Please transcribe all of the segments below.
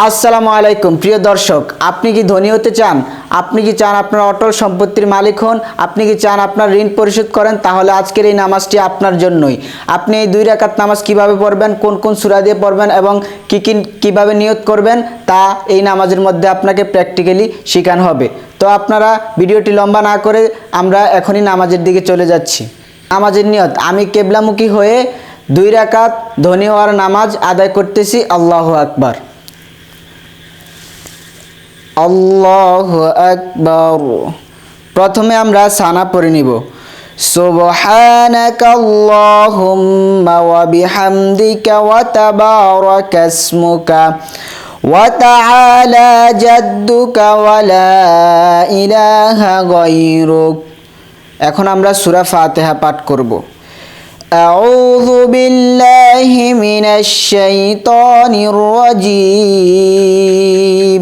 আসসালামু আলাইকুম, প্রিয় দর্শক, আপনি কি ধনী হতে চান? আপনি কি চান আপনার অটল সম্পত্তির মালিক হন? আপনি কি চান আপনার ঋণ পরিশোধ করেন? তাহলে আজকের এই নামাজটি আপনার জন্যই। আপনি এই দুই রাকাত নামাজ কীভাবে পড়বেন, কোন কোন সূরা দিয়ে পড়বেন এবং কি কি, কীভাবে নিয়ত করবেন, তা এই নামাজের মধ্যে আপনাকে প্র্যাকটিক্যালি শেখানো হবে। তো আপনারা ভিডিওটি লম্বা না করে আমরা এখনই নামাজের দিকে চলে যাচ্ছি। নামাজের নিয়ত, আমি কেবলামুখী হয়ে দুই রাকাত ধনী হওয়ার নামাজ আদায় করতেছি, আল্লাহ আকবার। আল্লাহ আকবর প্রথমে আমরা সানা পড়ে নিব সুবহানাকা আল্লাহুম্মা ওয়া বিহামদিকা ওয়া তাবারাকা ইসমুকা ওয়া তাআলা জাদ্দুকা ওয়া লা ইলাহা গায়রুক এখন আমরা সূরা ফাতিহা পাঠ করব أعوذ بالله من الشيطان الرجيم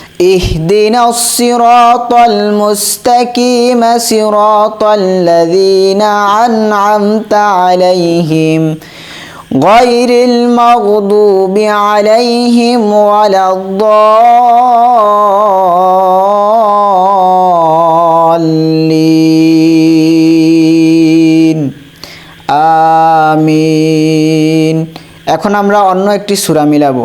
اهدنا الصراط المستقيم صراط الذين أنعمت عليهم غير المغضوب عليهم ولا الضالين আমিন এখন আমরা অন্য একটি সূরা মিলাবো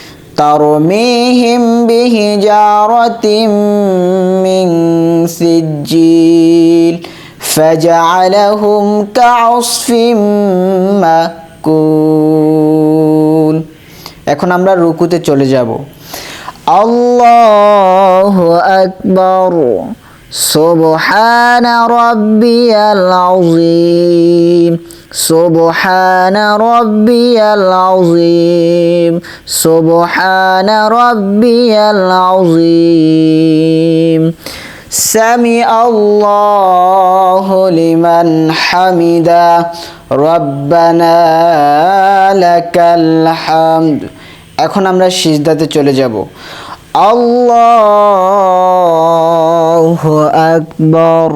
ترميهم بهجارة من سجيل فجعلهم كعصف مأكول এখন আমরা রুকুতে চলে যাব আল্লাহ আকবর سبحان ربي العظيم سبحان ربي العظيم سبحان ربي العظيم سمع الله لمن حمده ربنا لك الحمد এখন আমরা সিজদাতে চলে যাব আল্লাহ আকবর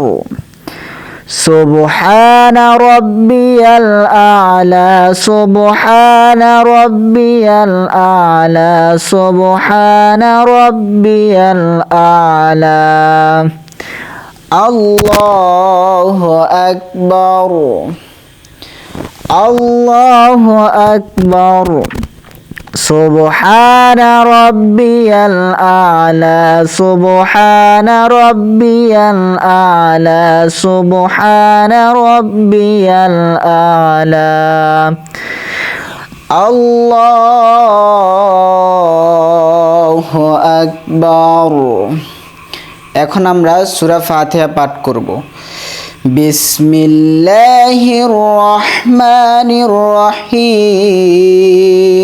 سبحان ربي الأعلى سبحان ربي الأعلى سبحان ربي الأعلى. الله أكبر. الله أكبر. سبحان ربي الأعلى سبحان ربي الأعلى سبحان ربي الأعلى الله أكبر এখন আমরা সূরা ফাতিহা পাঠ করব বিসমিল্লাহির রহমানির রহিম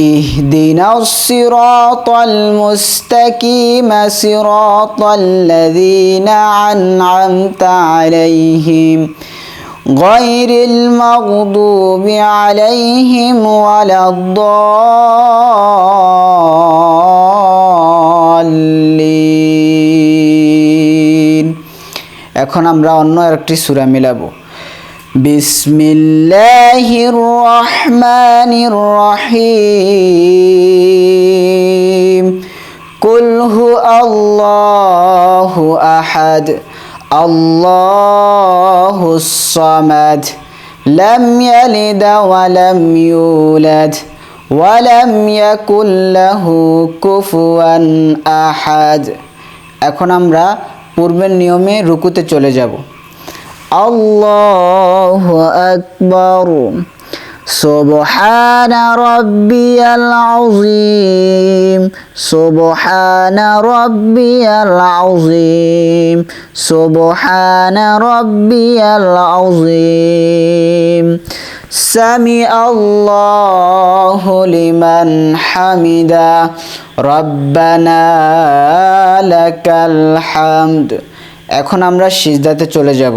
اهدنا الصراط المستقيم صراط الذين أنعمت عليهم غير المغضوب عليهم ولا الضالين এখন আমরা অন্য আরেকটি সূরা মিলাবো بسم الله الرحمن الرحيم قل هو الله أحد الله الصمد لم يلد ولم يولد ولم يكن له كفوا أحد এখন আমরা পূর্বের নিয়মে রুকুতে চলে যাব الله أكبر سبحان ربي العظيم سبحان ربي العظيم سبحان ربي العظيم سمع الله لمن حمده ربنا لك الحمد এখন আমরা সিজদাতে চলে যাব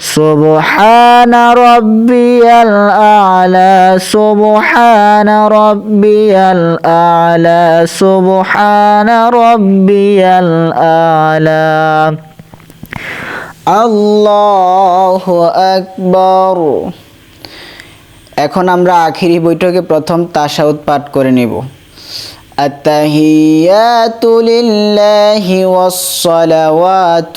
سبحان ربي الأعلى سبحان ربي الأعلى سبحان ربي الأعلى الله أكبر এখন আমরা আখিরি বৈঠকে প্রথম তাশাউদ পাঠ করে নেব التحيات لله والصلوات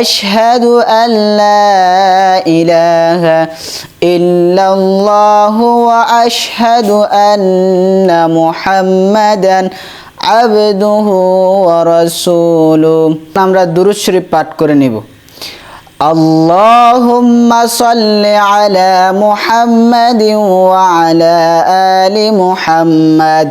أشهد أن لا إله إلا الله وأشهد أن محمدا عبده ورسوله আমরা দুরুদ শরীফ পাঠ করে নিব اللهم صل على محمد وعلى آل محمد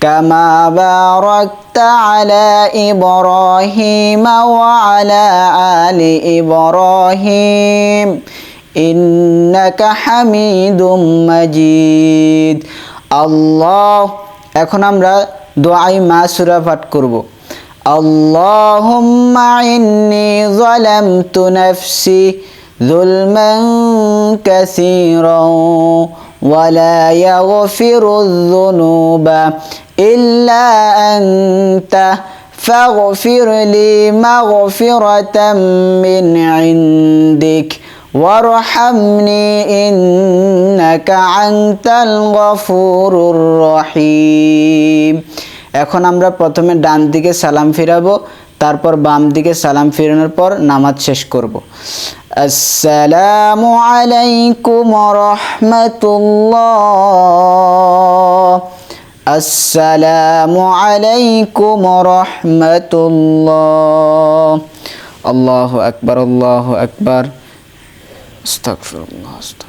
كما باركت على إبراهيم وعلى آل إبراهيم إنك حميد مجيد الله এখন আমরা দোয়াই মাসুরা পাঠ করব اللهم إني ظلمت نفسي ظلما كثيرا ولا يغفر الذنوب إلا أنت فاغفر لي مغفرة من عندك وارحمني إنك أنت الغفور الرحيم এখন আমরা প্রথমে ডান দিকে সালাম ফিরাবো তারপর বাম দিকে সালাম ফিরানোর পর নামাজ শেষ করব আসসালামু আলাইকুম রহমতুল্লাহ আসসালামু আলাইকুম রহমতুল্লাহ আল্লাহ আকবর আল্লাহ আকবর আস্তাগফিরুল্লাহ আস্তাগফিরুল্লাহ